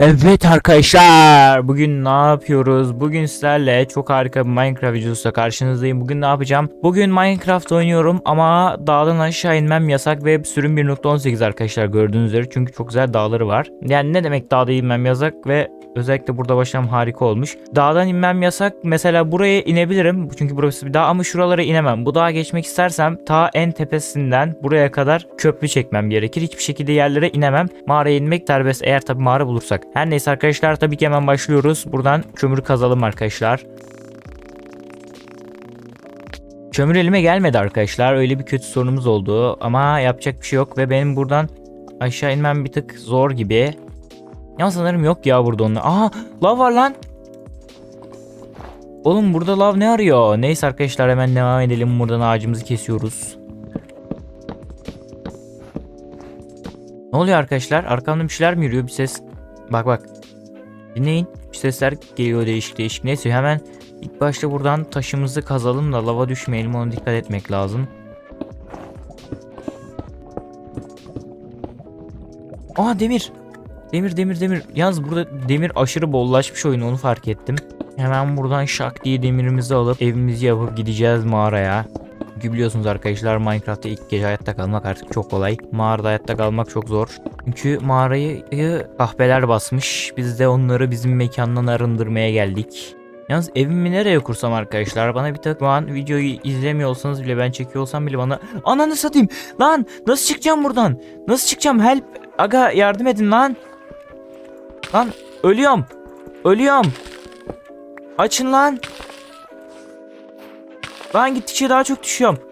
Evet arkadaşlar bugün ne yapıyoruz? Bugün sizlerle çok harika bir Minecraft videosuyla karşınızdayım. Bugün ne yapacağım? Bugün Minecraft oynuyorum ama dağdan aşağı inmem yasak ve sürüm 1.18 arkadaşlar gördüğünüz üzere. Çünkü çok güzel dağları var. Yani ne demek dağda inmem yasak ve özellikle burada başlam harika olmuş. Dağdan inmem yasak. Mesela buraya inebilirim çünkü burası bir dağ ama şuralara inemem. Bu dağa geçmek istersem ta en tepesinden buraya kadar köprü çekmem gerekir. Hiçbir şekilde yerlere inemem. Mağaraya inmek serbest eğer tabi mağara bulursak. Her neyse arkadaşlar tabii ki hemen başlıyoruz. Buradan kömür kazalım arkadaşlar. Kömür elime gelmedi arkadaşlar. Öyle bir kötü sorunumuz oldu. Ama yapacak bir şey yok. Ve benim buradan aşağı inmem bir tık zor gibi. Ya sanırım yok ya burada onlar. Aa lav var lan. Oğlum burada lav ne arıyor? Neyse arkadaşlar hemen devam edelim. Buradan ağacımızı kesiyoruz. Ne oluyor arkadaşlar? Arkamda bir şeyler mi yürüyor? Bir ses. Bak bak. Dinleyin. Sesler geliyor değişik değişik. Neyse hemen ilk başta buradan taşımızı kazalım da lava düşmeyelim. Ona dikkat etmek lazım. Aa demir. Demir demir demir. Yalnız burada demir aşırı bollaşmış oyun onu fark ettim. Hemen buradan şak diye demirimizi alıp evimizi yapıp gideceğiz mağaraya. Çünkü biliyorsunuz arkadaşlar Minecraft'ta ilk gece hayatta kalmak artık çok kolay. Mağarada hayatta kalmak çok zor. Çünkü mağarayı kahpeler basmış. Biz de onları bizim mekandan arındırmaya geldik. Yalnız evimi nereye kursam arkadaşlar? Bana bir şu an videoyu izlemiyorsanız bile ben çekiyor olsam bile bana Ananı satayım. Lan nasıl çıkacağım buradan? Nasıl çıkacağım? Help. Aga yardım edin lan. Lan ölüyorum. Ölüyorum. Açın lan. Lan gittikçe daha çok düşüyorum.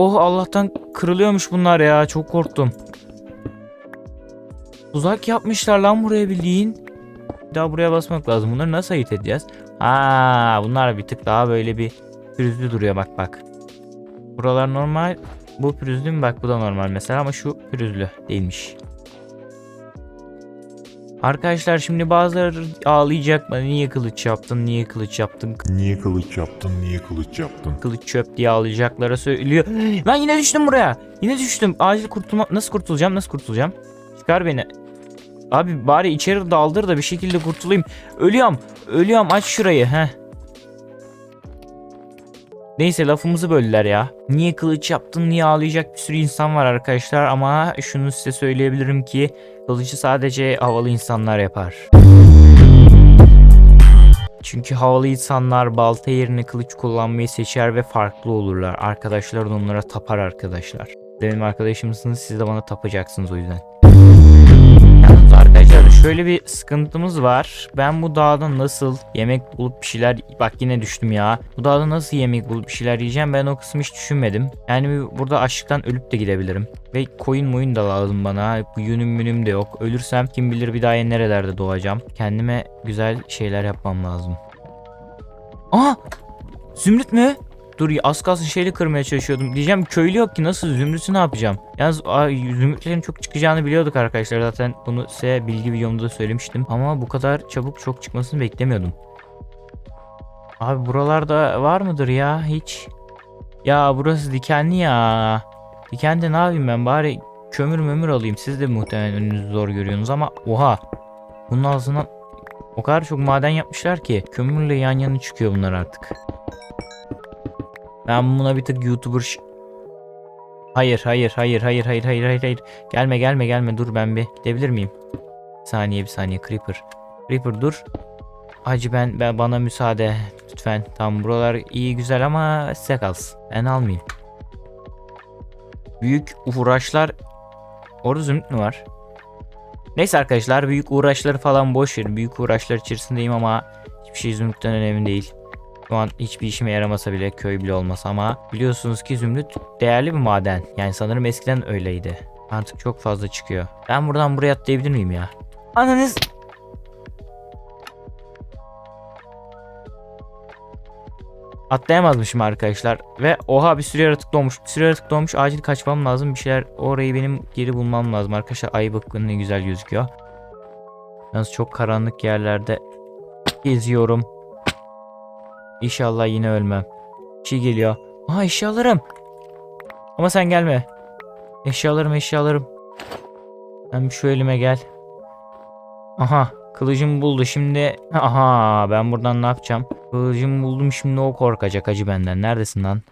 Oh Allah'tan kırılıyormuş bunlar ya. Çok korktum. Tuzak yapmışlar lan buraya bildiğin. Bir daha buraya basmak lazım. Bunları nasıl ayırt edeceğiz? Ha, bunlar bir tık daha böyle bir pürüzlü duruyor bak bak. Buralar normal. Bu pürüzlü mü? Bak bu da normal mesela ama şu pürüzlü değilmiş. Arkadaşlar şimdi bazıları ağlayacak bana niye kılıç yaptın niye kılıç yaptın Niye kılıç yaptın? Niye kılıç yaptın? kılıç çöp diye ağlayacaklara söylüyor. Lan yine düştüm buraya. Yine düştüm. Acil kurtulma nasıl kurtulacağım? Nasıl kurtulacağım? Çıkar beni. Abi bari içeri daldır da bir şekilde kurtulayım. Ölüyorum. Ölüyorum. Aç şurayı. Heh. Neyse lafımızı böldüler ya. Niye kılıç yaptın niye ağlayacak bir sürü insan var arkadaşlar ama şunu size söyleyebilirim ki kılıcı sadece havalı insanlar yapar. Çünkü havalı insanlar balta yerine kılıç kullanmayı seçer ve farklı olurlar. Arkadaşlar da onlara tapar arkadaşlar. Benim arkadaşımsınız siz de bana tapacaksınız o yüzden. Şöyle bir sıkıntımız var. Ben bu dağda nasıl yemek bulup bir şeyler... Bak yine düştüm ya. Bu dağda nasıl yemek bulup bir şeyler yiyeceğim ben o kısmı hiç düşünmedim. Yani burada açlıktan ölüp de gidebilirim. Ve koyun moyun da lazım bana. Bu yünüm münüm de yok. Ölürsem kim bilir bir daha nerelerde doğacağım. Kendime güzel şeyler yapmam lazım. Aa! Zümrüt mü? Dur az kalsın şeyle kırmaya çalışıyordum. Diyeceğim köylü yok ki nasıl zümrütü ne yapacağım? Yalnız ay, zümrütlerin çok çıkacağını biliyorduk arkadaşlar. Zaten bunu size bilgi videomda da söylemiştim. Ama bu kadar çabuk çok çıkmasını beklemiyordum. Abi buralarda var mıdır ya hiç? Ya burası dikenli ya. Dikende ne yapayım ben bari kömür mömür alayım. Siz de muhtemelen önünüzü zor görüyorsunuz ama oha. Bunun ağzından o kadar çok maden yapmışlar ki kömürle yan yana çıkıyor bunlar artık. Ben buna bir tık YouTuber Hayır hayır hayır hayır hayır hayır hayır hayır. Gelme gelme gelme dur ben bir gidebilir miyim? Bir saniye bir saniye Creeper. Creeper dur. Hacı ben, ben bana müsaade lütfen. Tamam buralar iyi güzel ama size kalsın. Ben almayayım. Büyük uğraşlar. Orada zümrüt mü var? Neyse arkadaşlar büyük uğraşları falan boş verin. Büyük uğraşlar içerisindeyim ama hiçbir şey zümrütten önemli değil. Şu an hiçbir işime yaramasa bile köy bile olmasa ama biliyorsunuz ki zümrüt değerli bir maden. Yani sanırım eskiden öyleydi. Artık çok fazla çıkıyor. Ben buradan buraya atlayabilir miyim ya? Ananız... Atlayamazmışım arkadaşlar. Ve oha bir sürü yaratık doğmuş. Bir sürü yaratık doğmuş. Acil kaçmam lazım. Bir şeyler orayı benim geri bulmam lazım. Arkadaşlar ay bakın ne güzel gözüküyor. Yalnız çok karanlık yerlerde geziyorum. İnşallah yine ölmem. Bir şey geliyor. Aha eşyalarım. Ama sen gelme. Eşyalarım eşyalarım. Sen şu elime gel. Aha kılıcımı buldu şimdi. Aha ben buradan ne yapacağım? Kılıcımı buldum şimdi o korkacak acı benden. Neredesin lan?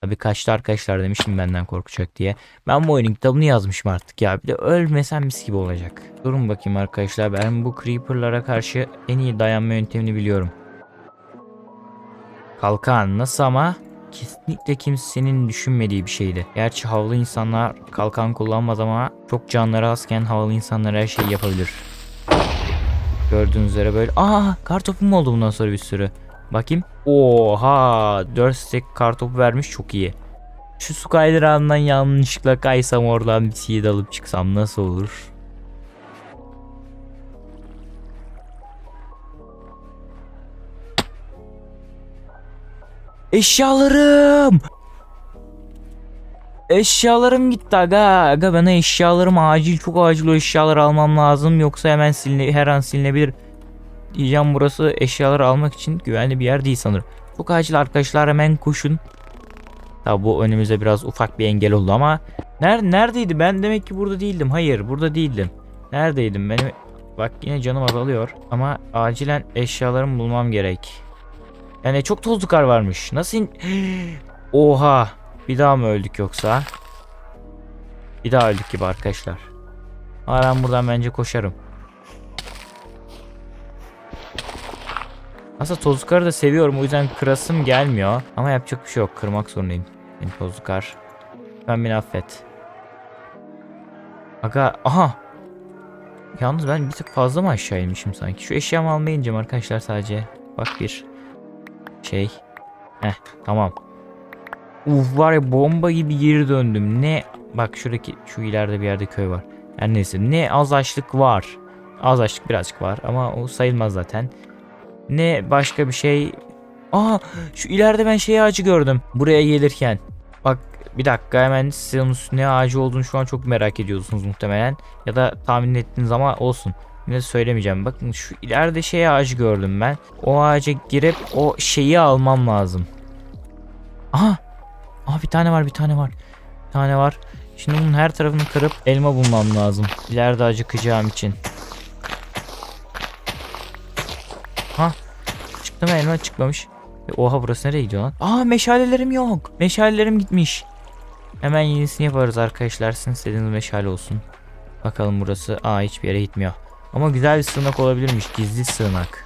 Tabii kaçtı arkadaşlar demiştim benden korkacak diye. Ben bu oyunun kitabını yazmışım artık ya. Bir de ölmesem mis gibi olacak. Durun bakayım arkadaşlar. Ben bu creeperlara karşı en iyi dayanma yöntemini biliyorum. Kalkan nasıl ama? Kesinlikle kimsenin düşünmediği bir şeydi. Gerçi havlu insanlar kalkan kullanmaz ama çok canları azken havlu insanlar her şeyi yapabilir. Gördüğünüz üzere böyle. Aa kartopum oldu bundan sonra bir sürü. Bakayım. Oha 4 stack kartopu vermiş çok iyi. Şu su kaydırağından yanlışlıkla kaysam oradan bir seed alıp çıksam nasıl olur? Eşyalarım! Eşyalarım gitti aga. Aga bana eşyalarım acil çok acil o eşyaları almam lazım. Yoksa hemen siline, her an silinebilir. Diyeceğim burası eşyaları almak için güvenli bir yer değil sanırım. Çok acil arkadaşlar hemen koşun. Tabi bu önümüze biraz ufak bir engel oldu ama Ner neredeydi? Ben demek ki burada değildim. Hayır burada değildim. Neredeydim? Benim bak yine canım azalıyor ama acilen eşyalarımı bulmam gerek. Yani çok tozlu kar varmış. Nasıl in- Oha. Bir daha mı öldük yoksa? Bir daha öldük gibi arkadaşlar. Ama ben buradan bence koşarım. Aslında tozlu karı da seviyorum o yüzden kırasım gelmiyor. Ama yapacak bir şey yok. Kırmak zorundayım. Beni tozlu kar. Ben beni affet. Aga aha. Yalnız ben bir tık fazla mı aşağı inmişim sanki? Şu eşyamı almaya ineceğim arkadaşlar sadece. Bak bir şey. Heh tamam. Uf var ya bomba gibi geri döndüm. Ne bak şuradaki şu ileride bir yerde köy var. Her neyse ne az açlık var. Az açlık birazcık var ama o sayılmaz zaten. Ne başka bir şey. Aa şu ileride ben şey ağacı gördüm. Buraya gelirken. Bak bir dakika hemen size onun ne ağacı olduğunu şu an çok merak ediyorsunuz muhtemelen. Ya da tahmin ettiğiniz ama olsun. De söylemeyeceğim. Bakın şu ileride şey ağacı gördüm ben. O ağaca girip o şeyi almam lazım. Aha. Aha bir tane var bir tane var. Bir tane var. Şimdi bunun her tarafını kırıp elma bulmam lazım. İleride acıkacağım için. Ha. Çıktı mı elma çıkmamış. E, Oha burası nereye gidiyor lan? Aa meşalelerim yok. Meşalelerim gitmiş. Hemen yenisini yaparız arkadaşlar. Sizin istediğiniz meşale olsun. Bakalım burası. Aa hiçbir yere gitmiyor. Ama güzel bir sığınak olabilirmiş. Gizli sığınak.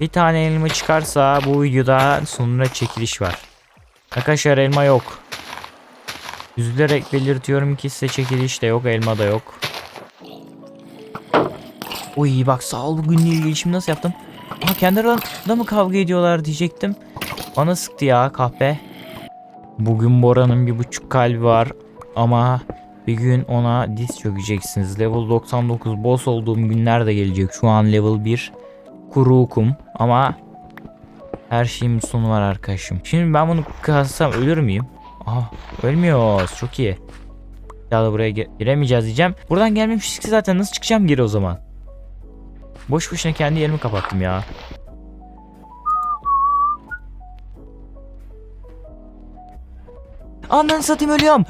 Bir tane elma çıkarsa bu videoda sonuna çekiliş var. Arkadaşlar elma yok. Üzülerek belirtiyorum ki size çekiliş de yok, elma da yok. Uy bak sağ ol bugün gelişimi nasıl yaptım? Aa kendi aralarında mı kavga ediyorlar diyecektim. Bana sıktı ya kahpe. Bugün Bora'nın bir buçuk kalbi var ama bir gün ona diz çökeceksiniz. Level 99 boss olduğum günler de gelecek. Şu an level 1 kuru ama her şeyin bir sonu var arkadaşım. Şimdi ben bunu kazsam ölür müyüm? Aha ölmüyoruz çok iyi. Ya da buraya giremeyeceğiz diyeceğim. Buradan gelmemiştik ki zaten nasıl çıkacağım geri o zaman? Boş boşuna kendi yerimi kapattım ya. Ananı satayım ölüyorum.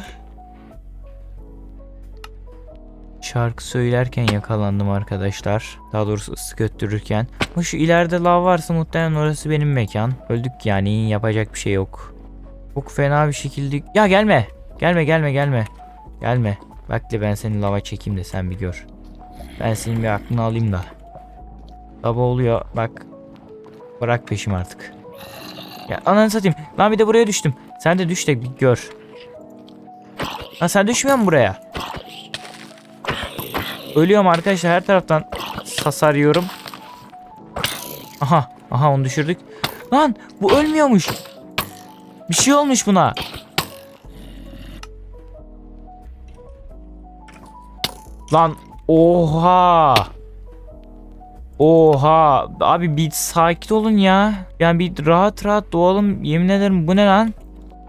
Şarkı söylerken yakalandım arkadaşlar. Daha doğrusu ıslık öttürürken. Ama şu ileride lav varsa muhtemelen orası benim mekan. Öldük yani yapacak bir şey yok. Çok fena bir şekilde... Ya gelme. Gelme gelme gelme. Gelme. Bekle ben seni lava çekeyim de sen bir gör. Ben senin bir aklını alayım da. Baba oluyor bak. Bırak peşim artık. Ya ananı satayım. Lan bir de buraya düştüm. Sen de düş de bir gör. Lan sen düşmüyor musun buraya? Ölüyorum arkadaşlar her taraftan hasar yiyorum. Aha. Aha onu düşürdük. Lan bu ölmüyormuş. Bir şey olmuş buna. Lan oha. Oha. Abi bir sakin olun ya. Yani bir rahat rahat doğalım. Yemin ederim bu ne lan?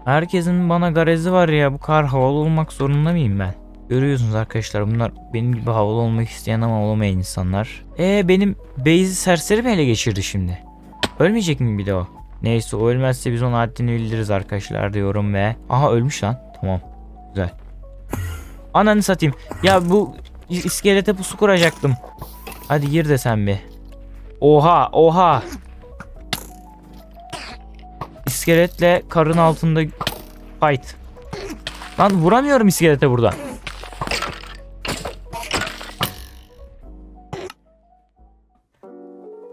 Herkesin bana garezi var ya. Bu kadar havalı olmak zorunda mıyım ben? Görüyorsunuz arkadaşlar bunlar benim gibi havalı olmak isteyen ama olamayan insanlar. E benim base'i serseri mi ele geçirdi şimdi? Ölmeyecek mi bir de o? Neyse o ölmezse biz ona haddini bildiririz arkadaşlar diyorum ve... Aha ölmüş lan. Tamam. Güzel. Ananı satayım. Ya bu iskelete pusu kuracaktım. Hadi gir de sen bir. Oha oha. İskeletle karın altında fight. Lan vuramıyorum iskelete burada.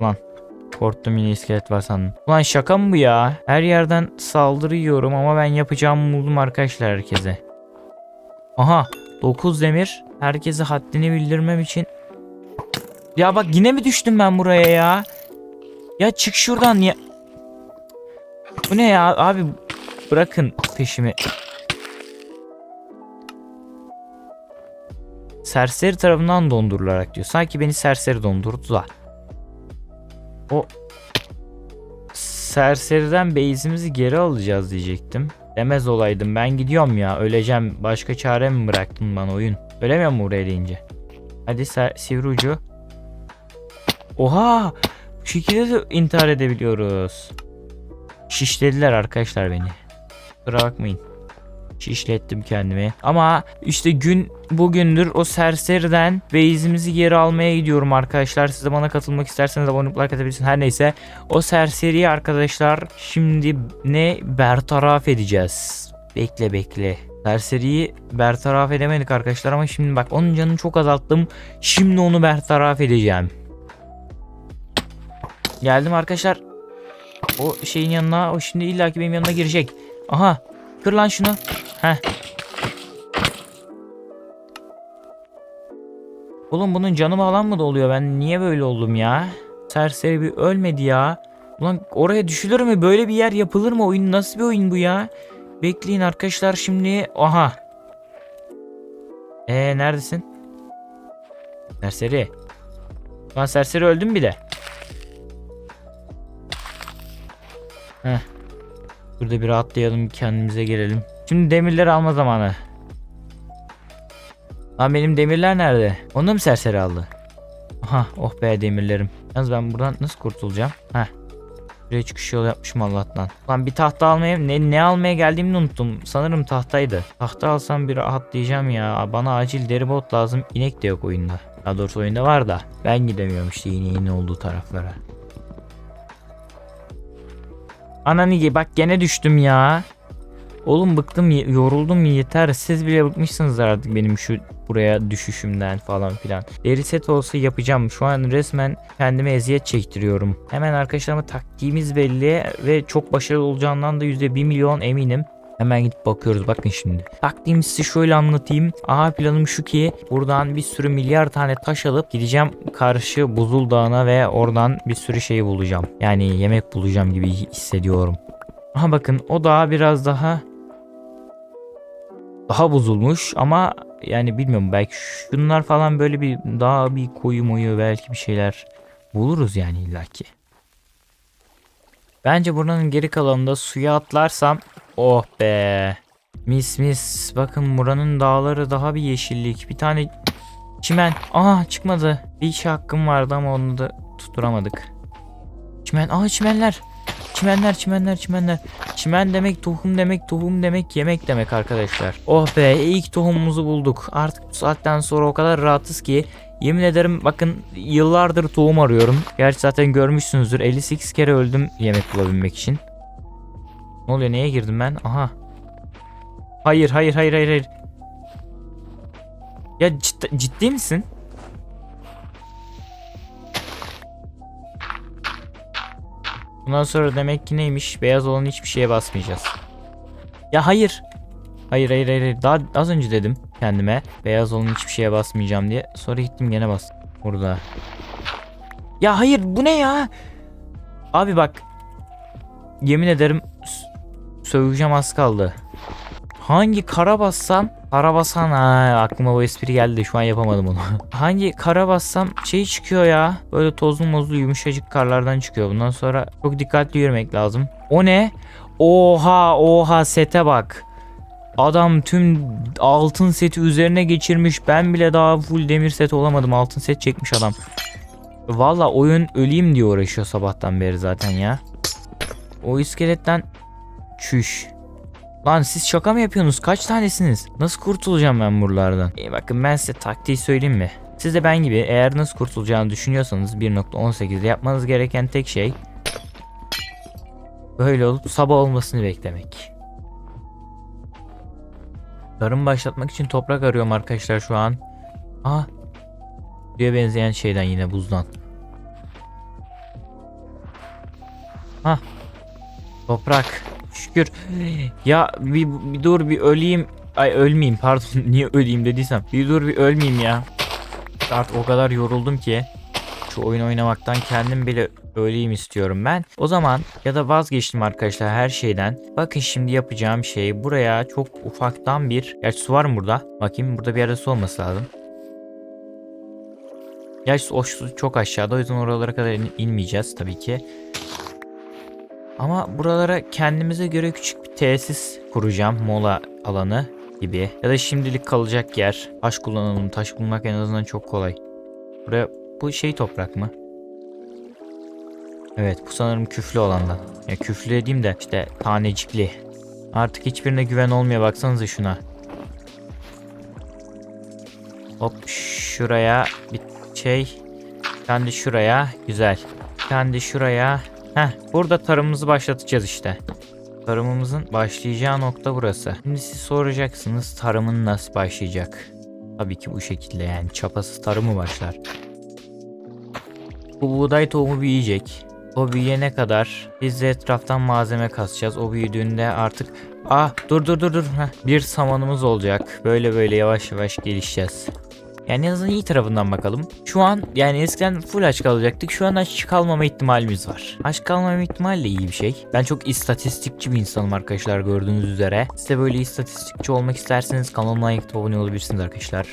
Lan korktum yine iskelet var sandım. Ulan şaka mı bu ya? Her yerden saldırı yiyorum ama ben yapacağımı buldum arkadaşlar herkese. Aha 9 demir. Herkese haddini bildirmem için. Ya bak yine mi düştüm ben buraya ya? Ya çık şuradan ya. Bu ne ya abi bırakın peşimi. Serseri tarafından dondurularak diyor. Sanki beni serseri dondurdu da. O serseriden base'imizi geri alacağız diyecektim. Demez olaydım ben gidiyorum ya öleceğim. Başka çare mi bıraktın bana oyun? Ölemiyor mu buraya deyince? Hadi sivri ucu. Oha! Bu şekilde de intihar edebiliyoruz. Şişlediler arkadaşlar beni. Kusura bakmayın. Şişlettim kendimi. Ama işte gün bugündür o serseriden base'imizi geri almaya gidiyorum arkadaşlar. Siz de bana katılmak isterseniz abone olup like atabilirsiniz. Her neyse o serseriyi arkadaşlar şimdi ne bertaraf edeceğiz. Bekle bekle. Serseriyi bertaraf edemedik arkadaşlar ama şimdi bak onun canını çok azalttım. Şimdi onu bertaraf edeceğim. Geldim arkadaşlar. O şeyin yanına o şimdi illaki benim yanına girecek. Aha kır lan şunu. Heh. Oğlum bunun canı falan mı doluyor? Ben niye böyle oldum ya? Serseri bir ölmedi ya. Ulan oraya düşülür mü? Böyle bir yer yapılır mı? Oyun nasıl bir oyun bu ya? Bekleyin arkadaşlar şimdi. Aha. Ee neredesin? Serseri. Lan serseri öldüm bir de. Heh. Burada bir rahatlayalım kendimize gelelim. Şimdi demirleri alma zamanı. Lan benim demirler nerede? Onu da mı serseri aldı? Aha oh be demirlerim. Yalnız ben buradan nasıl kurtulacağım? Heh. Buraya çıkış yolu yapmışım Allah'tan. Lan bir tahta almaya ne, ne almaya geldiğimi unuttum. Sanırım tahtaydı. Tahta alsam bir rahatlayacağım ya. Bana acil deri bot lazım. İnek de yok oyunda. Daha doğrusu oyunda var da. Ben gidemiyorum işte ineğin olduğu taraflara. Ananı bak gene düştüm ya. Oğlum bıktım yoruldum yeter. Siz bile bıkmışsınız artık benim şu buraya düşüşümden falan filan. Deri set olsa yapacağım. Şu an resmen kendime eziyet çektiriyorum. Hemen arkadaşlarıma taktiğimiz belli ve çok başarılı olacağından da %1 milyon eminim. Hemen gidip bakıyoruz bakın şimdi. Taktiğimi size şöyle anlatayım. Aha planım şu ki buradan bir sürü milyar tane taş alıp gideceğim karşı Buzul Dağı'na ve oradan bir sürü şey bulacağım. Yani yemek bulacağım gibi hissediyorum. Aha bakın o dağ biraz daha daha bozulmuş ama yani bilmiyorum belki şunlar falan böyle bir daha bir koyu moyu belki bir şeyler buluruz yani illaki. Bence buranın geri kalanında suya atlarsam oh be. Mis mis bakın buranın dağları daha bir yeşillik. Bir tane çimen. Aha çıkmadı. Bir işe hakkım vardı ama onu da tutturamadık. Çimen. Aa çimenler. Çimenler çimenler çimenler. Çimen demek tohum demek tohum demek yemek demek arkadaşlar. Oh be ilk tohumumuzu bulduk. Artık bu saatten sonra o kadar rahatız ki Yemin ederim bakın yıllardır tohum arıyorum. Gerçi zaten görmüşsünüzdür 58 kere öldüm yemek bulabilmek için. Ne oluyor neye girdim ben? Aha. Hayır hayır hayır hayır hayır. Ya ciddi, ciddi misin? Bundan sonra demek ki neymiş? Beyaz olan hiçbir şeye basmayacağız. Ya hayır. Hayır hayır hayır. Daha az önce dedim kendime. Beyaz olan hiçbir şeye basmayacağım diye. Sonra gittim gene bastım. Burada. Ya hayır bu ne ya? Abi bak. Yemin ederim söveceğim az kaldı. Hangi kara bassam Kara basan ha aklıma bu espri geldi de şu an yapamadım onu. Hangi kara bassam şey çıkıyor ya. Böyle tozlu mozlu yumuşacık karlardan çıkıyor. Bundan sonra çok dikkatli yürümek lazım. O ne? Oha oha sete bak. Adam tüm altın seti üzerine geçirmiş. Ben bile daha full demir set olamadım. Altın set çekmiş adam. Valla oyun öleyim diye uğraşıyor sabahtan beri zaten ya. O iskeletten çüş. Lan siz şaka mı yapıyorsunuz? Kaç tanesiniz? Nasıl kurtulacağım ben buralardan? İyi bakın ben size taktiği söyleyeyim mi? Siz de ben gibi eğer nasıl kurtulacağını düşünüyorsanız 1.18'de yapmanız gereken tek şey böyle olup sabah olmasını beklemek. Tarım başlatmak için toprak arıyorum arkadaşlar şu an. Ah. Diye benzeyen şeyden yine buzdan. Ha. Toprak. Şükür. Ya bir, bir dur bir öleyim. Ay ölmeyeyim pardon. Niye öleyim dediysem. Bir dur bir ölmeyeyim ya. Artık o kadar yoruldum ki. Şu oyun oynamaktan kendim bile öleyim istiyorum ben. O zaman ya da vazgeçtim arkadaşlar her şeyden. Bakın şimdi yapacağım şey buraya çok ufaktan bir... Gerçi su var mı burada? Bakayım burada bir yerde su olması lazım. Gerçi o çok aşağıda o yüzden oralara kadar in- inmeyeceğiz tabii ki. Ama buralara kendimize göre küçük bir tesis kuracağım. Mola alanı gibi. Ya da şimdilik kalacak yer. Taş kullanalım. Taş bulmak en azından çok kolay. Buraya bu şey toprak mı? Evet bu sanırım küflü olandan. Ya küflü dediğim de işte tanecikli. Artık hiçbirine güven olmuyor baksanıza şuna. Hop şuraya bir şey. Kendi şuraya güzel. Kendi şuraya. Heh burada tarımımızı başlatacağız işte. Tarımımızın başlayacağı nokta burası. Şimdi siz soracaksınız tarımın nasıl başlayacak? Tabii ki bu şekilde yani çapasız tarımı başlar. Bu buğday tohumu büyüyecek. O büyüyene kadar biz de etraftan malzeme kasacağız. O büyüdüğünde artık ah dur dur dur dur Heh, bir samanımız olacak. Böyle böyle yavaş yavaş gelişeceğiz. Yani en azından iyi tarafından bakalım. Şu an yani eskiden full aç kalacaktık. Şu an aç kalmama ihtimalimiz var. Aç kalmama ihtimali de iyi bir şey. Ben çok istatistikçi bir insanım arkadaşlar gördüğünüz üzere. Siz de böyle istatistikçi olmak isterseniz kanalıma like abone olabilirsiniz arkadaşlar.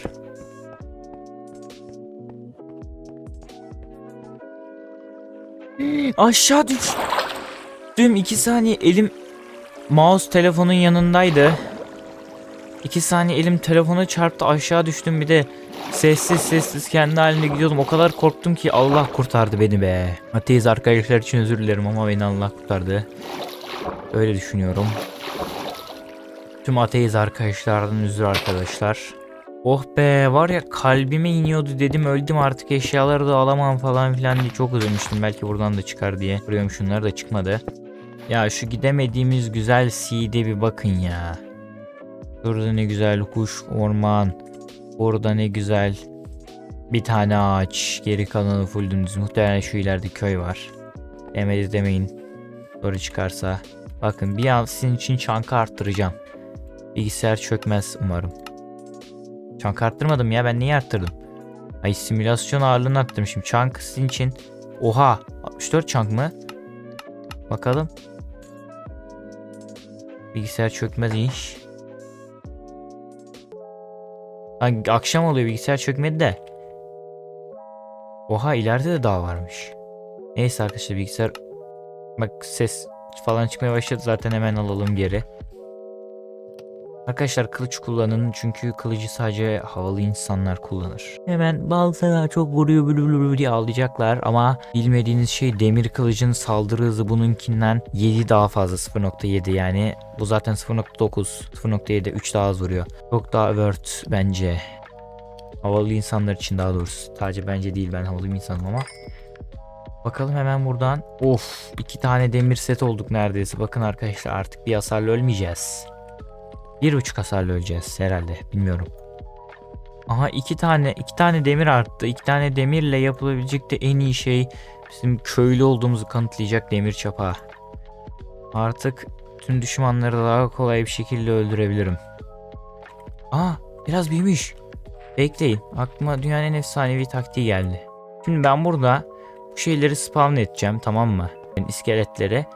Aşağı düştüm. 2 saniye elim mouse telefonun yanındaydı. 2 saniye elim telefona çarptı aşağı düştüm bir de sessiz sessiz kendi halinde gidiyordum. O kadar korktum ki Allah kurtardı beni be. Ateist arkadaşlar için özür dilerim ama beni Allah kurtardı. Öyle düşünüyorum. Tüm ateist arkadaşlardan özür arkadaşlar. Oh be var ya kalbime iniyordu dedim öldüm artık eşyaları da alamam falan filan diye çok üzülmüştüm. Belki buradan da çıkar diye. Vuruyorum şunları da çıkmadı. Ya şu gidemediğimiz güzel seed'e bir bakın ya. Şurada ne güzel kuş, orman. Orada ne güzel bir tane ağaç. Geri kalanı full dümdüz. Muhtemelen şu ileride köy var. Demedi demeyin. Doğru çıkarsa. Bakın bir an sizin için çankı arttıracağım. Bilgisayar çökmez umarım. Çank arttırmadım ya ben niye arttırdım? Ay simülasyon ağırlığını arttırdım şimdi. Çank sizin için. Oha 64 çank mı? Bakalım. Bilgisayar çökmez iş. Akşam oluyor bilgisayar çökmedi de. Oha ileride de daha varmış. Neyse arkadaşlar bilgisayar bak ses falan çıkmaya başladı zaten hemen alalım geri. Arkadaşlar kılıç kullanın çünkü kılıcı sadece havalı insanlar kullanır. Hemen baltalar çok vuruyor bülü diye ağlayacaklar ama bilmediğiniz şey demir kılıcın saldırı hızı bununkinden 7 daha fazla 0.7 yani bu zaten 0.9 0.7 3 daha az vuruyor. Çok daha worth bence. Havalı insanlar için daha doğrusu. Sadece bence değil ben havalı bir insanım ama. Bakalım hemen buradan. Of iki tane demir set olduk neredeyse. Bakın arkadaşlar artık bir hasarla ölmeyeceğiz. Bir buçuk hasarla öleceğiz herhalde. Bilmiyorum. Aha iki tane iki tane demir arttı. İki tane demirle yapılabilecek de en iyi şey bizim köylü olduğumuzu kanıtlayacak demir çapa. Artık tüm düşmanları daha kolay bir şekilde öldürebilirim. Aa biraz büyümüş. Bekleyin. Aklıma dünyanın en efsanevi taktiği geldi. Şimdi ben burada bu şeyleri spawn edeceğim tamam mı? Yani iskeletleri.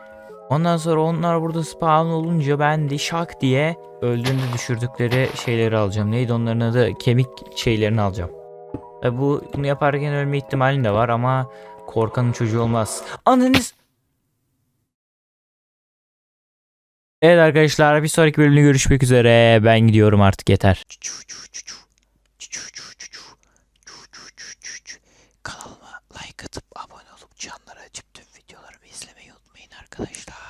Ondan sonra onlar burada spawn olunca ben de şak diye öldüğünde düşürdükleri şeyleri alacağım. Neydi onların adı? Kemik şeylerini alacağım. E bu bunu yaparken ölme ihtimalim de var ama korkanın çocuğu olmaz. Ananız Evet arkadaşlar bir sonraki bölümde görüşmek üzere. Ben gidiyorum artık yeter. Kanalıma like atıp abone olup canları açıp tüm videolarımı izlemeyi unutmayın arkadaşlar.